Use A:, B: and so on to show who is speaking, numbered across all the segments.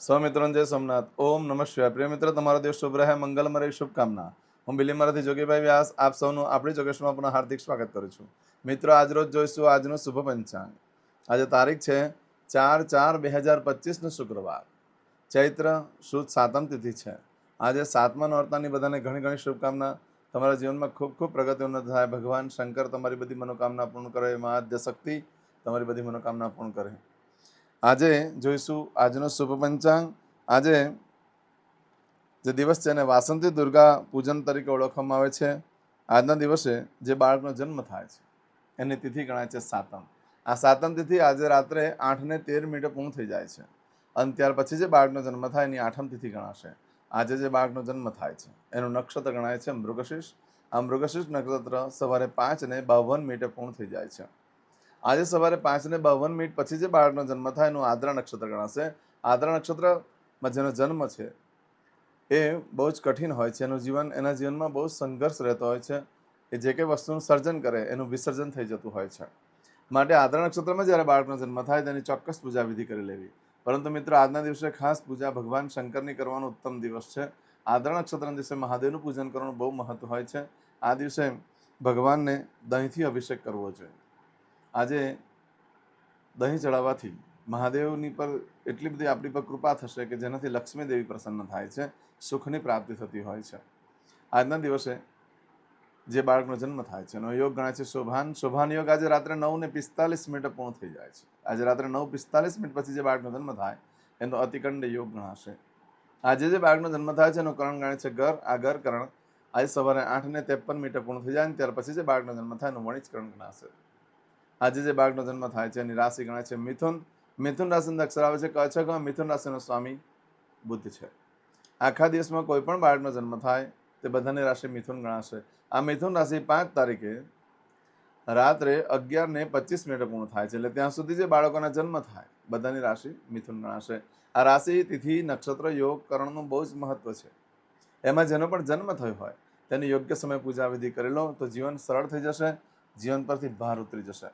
A: સૌ મિત્રોને જય સોમનાથ. ઓમ નમઃ પ્રિય મિત્ર, તમારો દિવસ શુભ રહે. મંગલમય રહે શુભકામના. હું બિલીમારાથી જોગીભાઈ વ્યાસ. આપ સૌનું આપણી જોગેશમાં પુનઃ હાર્દિક સ્વાગત કરું છું. મિત્રો આજરોજ જોઈશું આજનું શુભ પંચાંગ. આજે તારીખ છે ચાર ચાર બે હજાર પચીસનો શુક્રવાર. ચૈત્ર શુદ્ધ સાતમ તિથિ છે. આજે સાતમા નોરતાની બધાને ઘણી ઘણી શુભકામના. તમારા જીવનમાં ખૂબ ખૂબ પ્રગતિ ઉન્નત થાય. ભગવાન, શંકર તમારી બધી મનોકામના પૂર્ણ કરે. મા શક્તિ તમારી બધી મનોકામના પૂર્ણ કરે. આજે જોઈશું આજનો શુભ પંચાંગ. આજે જે દિવસ છે એને વાસંતી દુર્ગા પૂજન તરીકે ઓળખવામાં આવે છે. આજના દિવસે જે બાળકનો જન્મ થાય છે, એની તિથિ ગણાય છે સાતમ. આ સાતમ તિથિ આજે રાત્રે આઠને તેર મિનિટે પૂર્ણ થઈ જાય છે. અને ત્યાર પછી જે બાળકનો જન્મ થાય એની આઠમ તિથિ ગણાશે. આજે જે બાળકનો જન્મ થાય છે, એનું નક્ષત્ર ગણાય છે મૃગશીષ આ મૃગશીષ નક્ષત્ર સવારે પાંચ ને બાવન મિનિટે પૂર્ણ થઈ જાય છે. આજે સવારે પાંચ ને બાવન મિનિટ પછી જે બાળકનો જન્મ થાય એનું આદ્રા નક્ષત્ર ગણાશે. આદ્રા નક્ષત્રમાં જેનો જન્મ છે એ બહુ જ કઠિન હોય છે. એનું જીવન, એના જીવનમાં બહુ સંઘર્ષ રહેતો હોય છે. એ જે કંઈ વસ્તુનું સર્જન કરે, એનું વિસર્જન થઈ જતું હોય છે. માટે આદ્રા નક્ષત્રમાં જ્યારે બાળકનો જન્મ થાય, તેની ચોક્કસ પૂજા વિધિ કરી લેવી. પરંતુ મિત્રો, આજના દિવસે ખાસ પૂજા ભગવાન શંકરની કરવાનો ઉત્તમ દિવસ છે. આદ્રા નક્ષત્રના દિવસે મહાદેવનું પૂજન કરવાનું બહુ મહત્વ હોય છે. આ દિવસે ભગવાનને દહીંથી અભિષેક કરવો જોઈએ. આજે દહીં ચડાવવાથી મહાદેવની પર એટલી બધી આપણી પર કૃપા થશે કે જેનાથી લક્ષ્મી દેવી પ્રસન્ન થાય છે, સુખની પ્રાપ્તિ થતી હોય છે. આજના દિવસે જે બાળકનો જન્મ થાય છે, એનો યોગ ગણાય છે શોભાન. શોભાન યોગ આજે રાત્રે નવ ને પિસ્તાલીસ મિનિટે પૂર્ણ થઈ જાય છે. આજે રાત્રે નવ પિસ્તાલીસ મિનિટ પછી જે બાળકનો જન્મ થાય, એનો અતિકંડ યોગ ગણાશે. આજે જે બાળકનો જન્મ થાય છે, એનું કરણ ગણાય છે ઘર. આ ગર કરણ આજે સવારે આઠ ને ત્રેપન મિનિટે પૂર્ણ થઈ જાય ને ત્યાર પછી જે બાળકનો જન્મ થાય, એનું વણિજ કરણ ગણાશે. આજે જે બાળકનો જન્મ થાય છે, એની રાશિ ગણાય છે મિથુન. મિથુન રાશિનો અક્ષર આવે છે કચ્છકમાં મિથુન રાશિનો સ્વામી બુદ્ધ છે. આખા દિવસમાં કોઈ પણ બાળકનો જન્મ થાય, તે બધાની રાશિ મિથુન ગણાશે. આ મિથુન રાશિ પાંચ તારીખે રાત્રે અગિયાર ને પચીસ મિનિટે પૂર્ણ થાય છે, એટલે ત્યાં સુધી જે બાળકોના જન્મ થાય, બધાની રાશિ મિથુન ગણાશે. આ રાશિ, તિથિ, નક્ષત્ર, યોગ, કરણનું બહુ જ મહત્વ છે. એમાં જેનો પણ જન્મ થયો હોય, તેની યોગ્ય સમય પૂજા વિધિ કરી લો, તો જીવન સરળ થઈ જશે, જીવન પરથી ભાર ઉતરી જશે.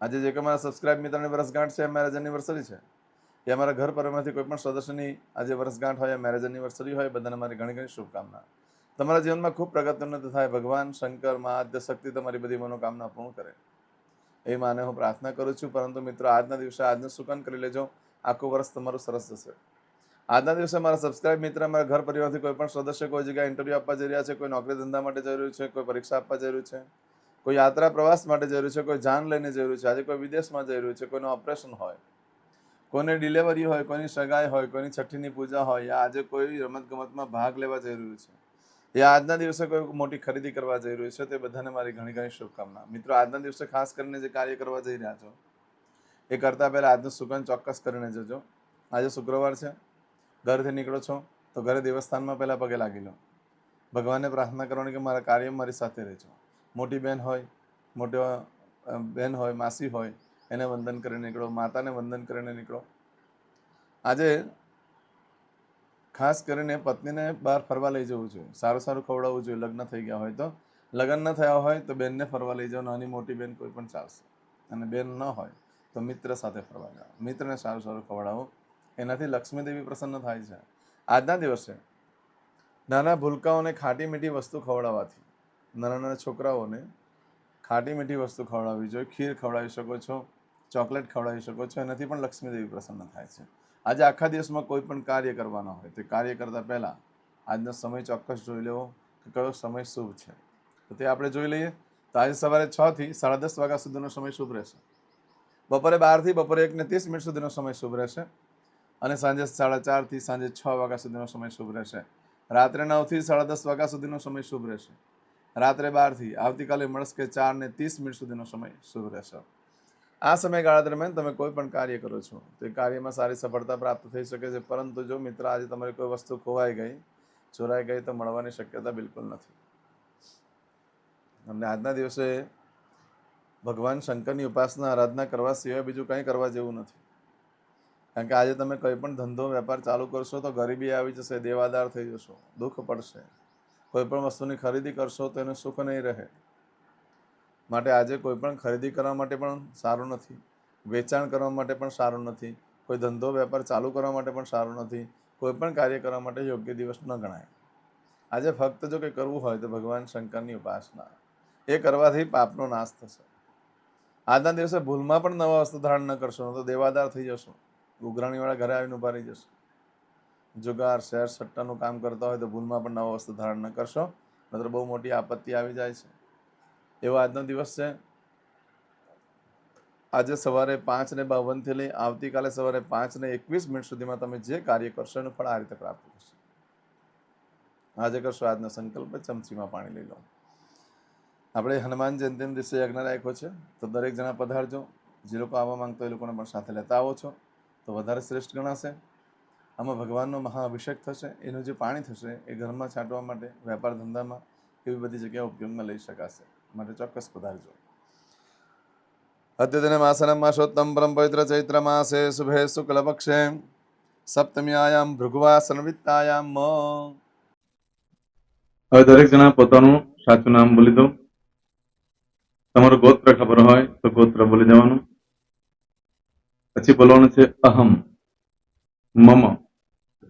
A: આજે જે કે મારા સબસ્ક્રાઇબ મિત્રની વર્ષગાંઠ છે મેરેજ એનિવર્સરી છે કે અમારા ઘર પરિવારમાંથી કોઈ પણ સદસ્યની આજે વર્ષગાંઠ હોય મેરેજ એનિવર્સરી હોય, બધાને મારી ઘણી ઘણી શુભકામના. તમારા જીવનમાં ખૂબ પ્રગતિ ઉન્નતિ થાય ભગવાન, શંકર મહાદ્ય શક્તિ તમારી બધી મનોકામના પૂર્ણ કરે. એ માને હું પ્રાર્થના કરું છું, પરંતુ મિત્રો, આજના દિવસે આજનું સુકન કરી લેજો. આખું વર્ષ તમારું સરસ જશે. આજના દિવસે મારા સબસ્ક્રાઇબ મિત્ર મારા ઘર પરિવારથી કોઈ પણ સદસ્ય કોઈ જગ્યાએ ઇન્ટરવ્યૂ આપવા જઈ રહ્યા છે, કોઈ નોકરી ધંધા માટે જઈ રહ્યું છે, કોઈ પરીક્ષા આપવા જઈ રહ્યું છે કોઈ યાત્રા પ્રવાસ માટે જઈ છે, કોઈ જાન લઈને જઈ છે, આજે કોઈ વિદેશમાં જઈ છે, કોઈનું ઓપરેશન હોય, કોઈને ડિલિવરી હોય, કોઈની સગાઈ હોય, કોઈની છઠ્ઠીની પૂજા હોય, યા આજે કોઈ રમતગમતમાં ભાગ લેવા જઈ છે, યા આજના દિવસે કોઈ મોટી ખરીદી કરવા જઈ રહ્યું છે, તે બધાને મારી ઘણી ઘણી શુભકામના. મિત્રો, આજના દિવસે ખાસ કરીને જે કાર્ય કરવા જઈ રહ્યા છો, એ કરતાં પહેલાં આજનું સુગંધ ચોક્કસ કરીને જજો. આજે શુક્રવાર છે, ઘરથી નીકળો છો, તો ઘરે દેવસ્થાનમાં પહેલાં પગે લાગી લો. ભગવાનને પ્રાર્થના કરવાની કે મારા કાર્ય મારી સાથે રહેજો. મોટી બહેન હોય, મોટા બહેન હોય, માસી હોય, એને વંદન કરીને નીકળો, માતાને વંદન કરીને નીકળો. આજે ખાસ કરીને પત્નીને બહાર ફરવા લઈ જવું જોઈએ. સારું સારું ખવડાવવું જોઈએ. લગ્ન થઈ ગયા હોય તો. લગ્ન ન થયા હોય તો બેનને ફરવા લઈ જાઓ, નાની મોટી બેન કોઈ પણ ચાલશે. અને બેન ન હોય તો મિત્ર સાથે ફરવા જાઓ. મિત્રને સારું સારું ખવડાવો. એનાથી લક્ષ્મીદેવી પ્રસન્ન થાય છે. આજના દિવસે નાના ભૂલકાઓને ખાટી મીઠી વસ્તુ ખવડાવવાથી નાના નાના છોકરાઓને ખાટી મીઠી વસ્તુ ખવડાવવી જોઈએ. ખીર ખવડાવી શકો છો, ચોકલેટ ખવડાવી શકો છો, એનાથી પણ લક્ષ્મીદેવી પ્રસન્ન થાય છે. આજે આખા દિવસમાં કોઈ પણ કાર્ય કરવાના હોય, તે કાર્ય કરતાં પહેલાં આજનો સમય ચોક્કસ જોઈ લેવો કે કયો સમય શુભ છે. તો તે આપણે જોઈ લઈએ. તો આજે સવારે છથી સાડા દસ વાગ્યા સુધીનો સમય શુભ રહેશે. બપોરે બારથી બપોરે એકને ત્રીસ મિનિટ સુધીનો સમય શુભ રહેશે. અને સાંજે સાડા ચારથી સાંજે છ વાગ્યા સુધીનો સમય શુભ રહેશે. રાત્રે નવથી સાડા દસ વાગ્યા સુધીનો સમય શુભ રહેશે. રાત્રે બારથી, આવતીકાલે મળસ્કે ચાર ને ત્રીસ મિનિટ સુધીનો સમય શુભ રહેશે. આ સમયગાળા દરમિયાન તમે કોઈ પણ કાર્ય કરો છો, તે કાર્યમાં સારી સફળતા પ્રાપ્ત થઈ શકે છે, પરંતુ જો મિત્ર આજે તમારી કોઈ વસ્તુ ખોવાઈ ગઈ, ચોરાઈ ગઈ, તો મળવાની શક્યતા બિલકુલ નથી. અને આજના દિવસે ભગવાન શંકરની ઉપાસના, આરાધના કરવા સિવાય બીજું કંઈ કરવા જેવું નથી. કારણ કે આજે તમે કોઈ પણ ધંધો, વેપાર ચાલુ કરશો તો ગરીબી આવી જશે, દેવાદાર થઈ જશો, દુઃખ પડશે. કોઈ પણ વસ્તુની ખરીદી કરશો તો એને સુખ નહીં રહે. માટે આજે કોઈ પણ ખરીદી કરવા માટે પણ સારું નથી. વેચાણ કરવા માટે પણ સારું નથી. કોઈ ધંધો વેપાર ચાલુ કરવા માટે પણ સારું નથી. કોઈ પણ કાર્ય કરવા માટે યોગ્ય દિવસ ન ગણાય. આજે ફક્ત જો કંઈ કરવું હોય તો ભગવાન શંકરની ઉપાસના. એ કરવાથી પાપનો નાશ થશે. આજના દિવસે ભૂલમાં પણ નવા વસ્તુ ધારણ ન કરશો તો દેવાદાર થઈ જશો. ઉઘરાણીવાળા ઘરે આવીને ઊભા રહી જશો. જુગાર, શેર, સટ્ટાનું કામ કરતા હોય તો ભૂલમાં પણ નવા વસ્તુ ધારણ ન કરશો. નહીતર બહુ મોટી આપત્તિ આવી જાય છે. એવો આજનો દિવસ છે. આજે સવારે પાંચ ને બાવનથી લઈ આવતીકાલે સવારે પાંચ ને એકવીસ મિનિટ સુધીમાં તમે જે કાર્ય કરશો એનું ફળ આ રીતે પ્રાપ્ત થશે. આજે કરશો આજનો સંકલ્પ, ચમચીમાં પાણી લઈ લો. આપણે હનુમાન જયંતિના દિવસે યજ્ઞ રાખ્યો છે. તો દરેક જણા પધારજો. જે લોકો આવવા માંગતો એ લોકોને પણ સાથે લેતા આવો છો. તો વધારે શ્રેષ્ઠ ગણાશે. આમાં ભગવાનનો મહાઅભિષેક થશે, એનું જે પાણી થશે, એ ઘરમાં છાંટવા માટે, વેપાર ધંધામાં એવી બધી જગ્યાએ ઉપયોગમાં લઈ શકાશે. માટે ચોક્કસ પધારજો. અદ્યતન માસનમ માસોત્તમ પરમ પવિત્ર ચૈત્ર માસે શુભે શુક્લ પક્ષે સપ્તમ્યાયામ ભૃગુવાસન વિત્તાયામ
B: હવે દરેક જણા પોતાનું સાચું નામ બોલી દો. તમારું ગોત્ર ખબર હોય તો ગોત્ર બોલી દેવાનું. પછી બોલવાનું છે અહમ, મમ.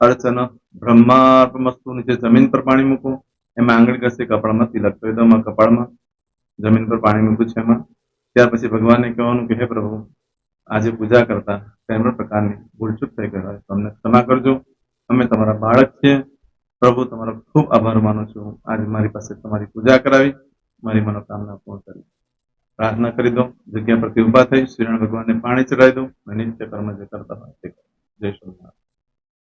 B: અર્ચન બ્રહ્માર્પમસ્તુ નીચે જમીન પર પાણી મૂકો એમાં આંગળી કરશે કપાળમાં તિલક કરી દો કપાળમાં જમીન પર પાણી મૂકું છે એમાં. ત્યાર પછી ભગવાનને કહેવાનું કે, હે પ્રભુ આજે પૂજા કરતા કોઈ પ્રકારની ભૂલચૂક થઈ ગઈ હોય તમને ક્ષમા કરજો. અમે તમારા બાળક છીએ. પ્રભુ, તમારો ખૂબ આભાર માનું છું. આજે મારી પાસે તમારી પૂજા કરાવી, મારી મનોકામના પૂર્ણ કરી. પ્રાર્થના કરી દો જગ્યા પરથી ઊભા થઈ શ્રીરણ ભગવાનને પાણી ચડાવી દો અને નિત્ય કર્મ જે કરતા હોય જય શ્રી